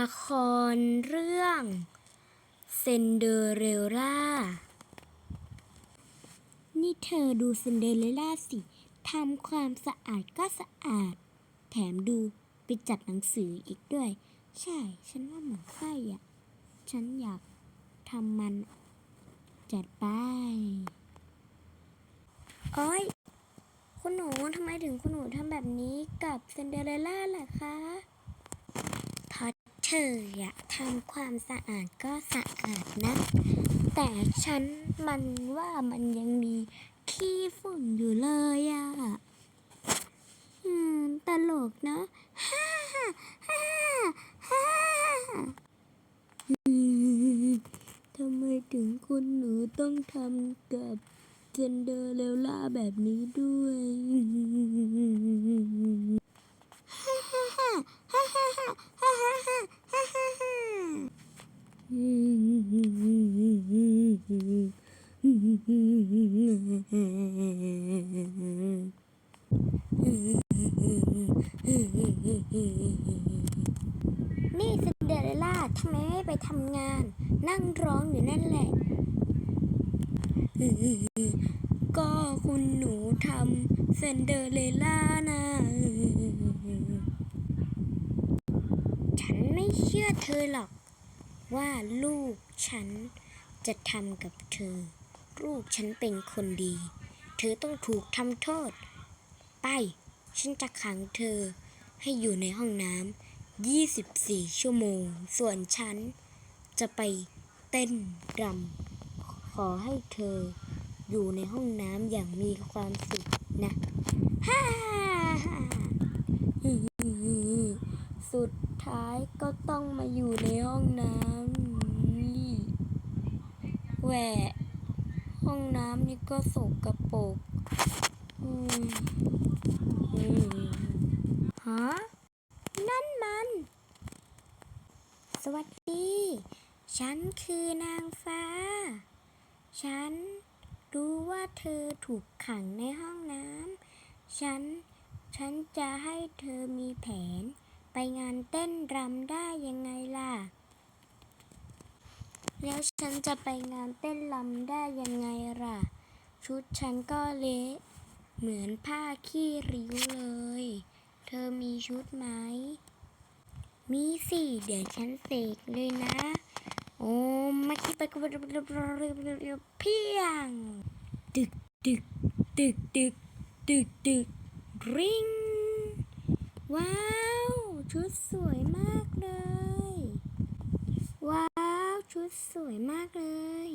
ละครเรื่องเซนเดอเรลล่า นี่เธอดูเซนเดอเรลล่าสิ ทำความสะอาดก็สะอาด แถมดูไปจัดหนังสืออีกด้วย ใช่ ฉันว่าเหมือนไส้อะฉันอยากทำมันจัดไปโอ้ยคุณหนูทำไมถึงคุณหนูทำแบบนี้กับเซนเดอเรลล่าล่ะคะ ออยากทำความสะอาดก็สะอาดนะ แต่ฉันมันว่ามันยังมีขี้ฝุ่นอยู่เลยอะ่ะอืมตลกเนาะฮ่าฮ่าฮ่าฮ่าทำไมถึงคนหนูต้องทำกับเจนเดอร์เลวล่าแบบนี้ด้วยฮ่าฮ่าฮ่าฮ่าฮ่าฮ่า นี่ซินเดอเรลล่าทำไมไม่ไปทำงาน นั่งร้องอยู่นั่นแหละ ก็คุณหนูทำซินเดอเรลล่านะฉันไม่เชื่อเธอหรอก ว่าลูกฉันจะทำกับเธอ ลูกฉันเป็นคนดี เธอต้องถูกทำโทษ ไป ฉันจะขังเธอให้อยู่ในห้องน้ำ24 ชั่วโมง ส่วนฉันจะไปเต้นรำขอให้เธออยู่ในห้องน้ำอย่างมีความสุขนะฮ่าสุดท้ายก็ต้องมาอยู่ในห้องน้ำ แหวะ ห้องน้ำนี่ก็สกปรกอืมอืมฮะนั่นมัน สวัสดี ฉันคือนางฟ้า ฉันรู้ว่าเธอถูกขังในห้องน้ำ ฉัน ฉันจะให้เธอมีแผน ไปงานเต้นรำได้ยังไงล่ะ แล้วฉันจะไปงานเต้นลำได้ยังไงล่ะ ชุดฉันก็เละเหมือนผ้าขี้ริ้วเลย เธอมีชุดไหม มีสิ เดี๋ยวฉันเสกเลยนะ โอ้มาคิดไปก็เพียง ตึกตึกตึกตึกตึกตึกริงว้าว ชุดสวยมากเลย ชุดสวยมากเลย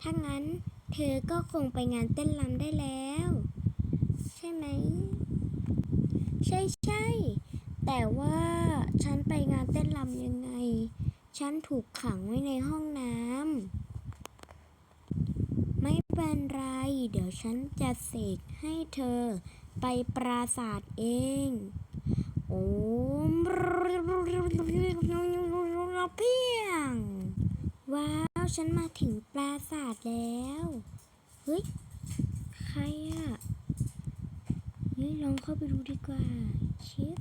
ถ้างั้นเธอก็คงไปงานเต้นรำได้แล้ว ใช่ไหม ใช่ใช่ แต่ว่าฉันไปงานเต้นรำยังไง ฉันถูกขังไว้ในห้องน้ำ ไม่เป็นไร เดี๋ยวฉันจะเสกให้เธอไปปราสาทเอง โอ้พีย ว้าว ฉันมาถึงปราสาทแล้ว เฮ้ย ใครอะเฮ้ยลองเข้าไปดูดีกว่าเชิป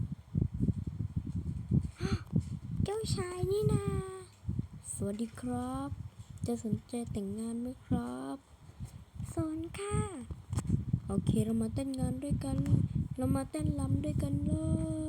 เจ้าชายนี่นา สวัสดีครับ จะสนใจแต่งงานไหมครับสนค่ะ โอเค เรามาเต้นงานด้วยกัน เรามาเต้นลำด้วยกันเลย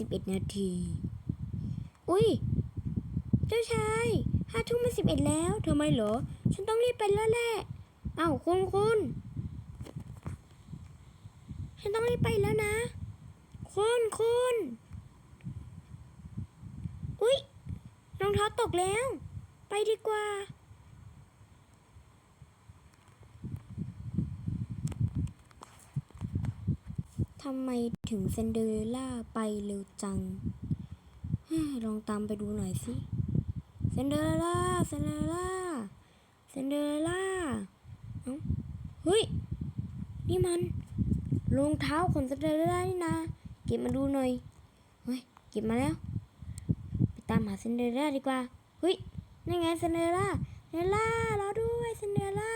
สิบเอ็ดนาที อุ้ย เจ้าชายห้าทุ่มมาสิบเอ็ดแล้วทำไมเหรอ ฉันต้องรีบไปแล้วแหละ เอ้าคุณคุณฉันต้องรีบไปแล้วนะ คุณคุณอุ๊ยรองเท้าตกแล้ว ไปดีกว่าทำไม ถึงเซนเดอเรลล่าไปเร็วจัง ลองตามไปดูหน่อยสิเซนเดอเรลล่าเซนเดอเรลล่าเซนเดอเรลล่าเอ้าเฮ้ย นี่มันรองเท้าของเซนเดอเรลล่านี่นะเก็บมาดูหน่อยเฮ้ยเก็บมาแล้ว ไปตามหาเซนเดอเรลล่าดีกว่า เฮ้ยนี่ไงเซนเดอเรลล่าเซนเดอเรลล่ารอด้วยเซนเดอเรลล่า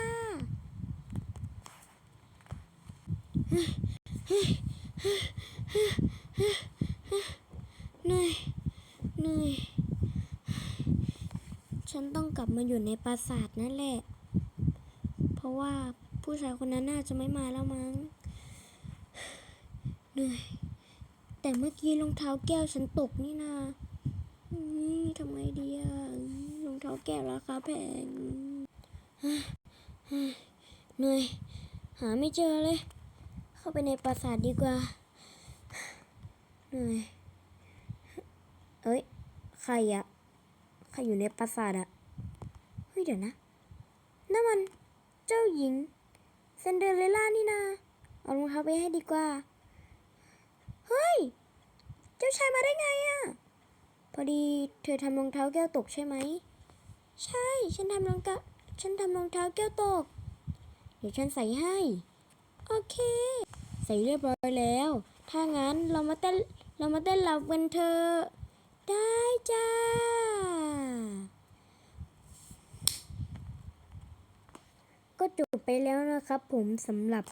เหนื่อยเหนื่อยฉันต้องกลับมาอยู่ในปราสาทนั่นแหละ เพราะว่าผู้ชายคนนั้นน่าจะไม่มาแล้วมั้งเหนื่อยแต่เมื่อกี้รองเท้าแก้วฉันตกนี่นาอืมทำไงดีอะรองเท้าแก้วราคาแพงเหนื่อยหาไม่เจอเลย เข้าไปในปราสาทดีกว่าเหนื่อยเอ้ย ใครอะใครอยู่ในปราสาทอะเฮ้ยเดี๋ยวนะนั่นมันเจ้าหญิงเซนเดอเรลล่านี่นาเอารองเท้าไปให้ดีกว่า เฮ้ย เจ้าชายมาได้ไงอะพอดีเธอทำรองเท้าแก้วตกใช่ไหม ใช่ ฉันทำรองเท้าฉันทำรองเท้าแก้วตก เดี๋ยวฉันใส่ให้ โอเค ใส่เรียบร้อยแล้ว ถ้างั้นเรามาเต้นเรามาเต้นรำกันเถอะได้จ้า ก็จบไปแล้วนะครับผมสำหรับ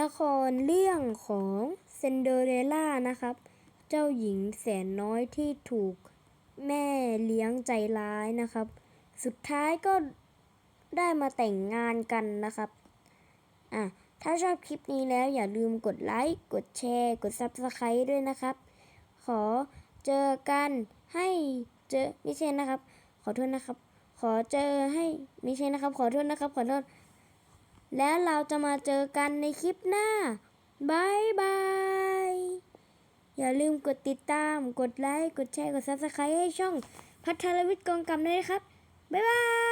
ละครเรื่องของเซนเดอเรลล่านะครับ เจ้าหญิงแสนน้อยที่ถูกแม่เลี้ยงใจร้ายนะครับ สุดท้ายก็ได้มาแต่งงานกันนะครับ อะ ถ้าชอบคลิปนี้แล้วอย่าลืมกดไลค์ กดแชร์ กด Subscribe ด้วยนะครับ ขอเจอกันให้เจอไม่ใช่นะครับ ขอโทษนะครับ ขอเจอให้ไม่ใช่นะครับ ขอโทษนะครับ ขอโทษ แล้วเราจะมาเจอกันในคลิปหน้าบายบาย อย่าลืมกดติดตาม กดไลค์ กดแชร์ กด Subscribe ให้ช่องพัทรวิทย์กองกำด้วยนะครับบายบาย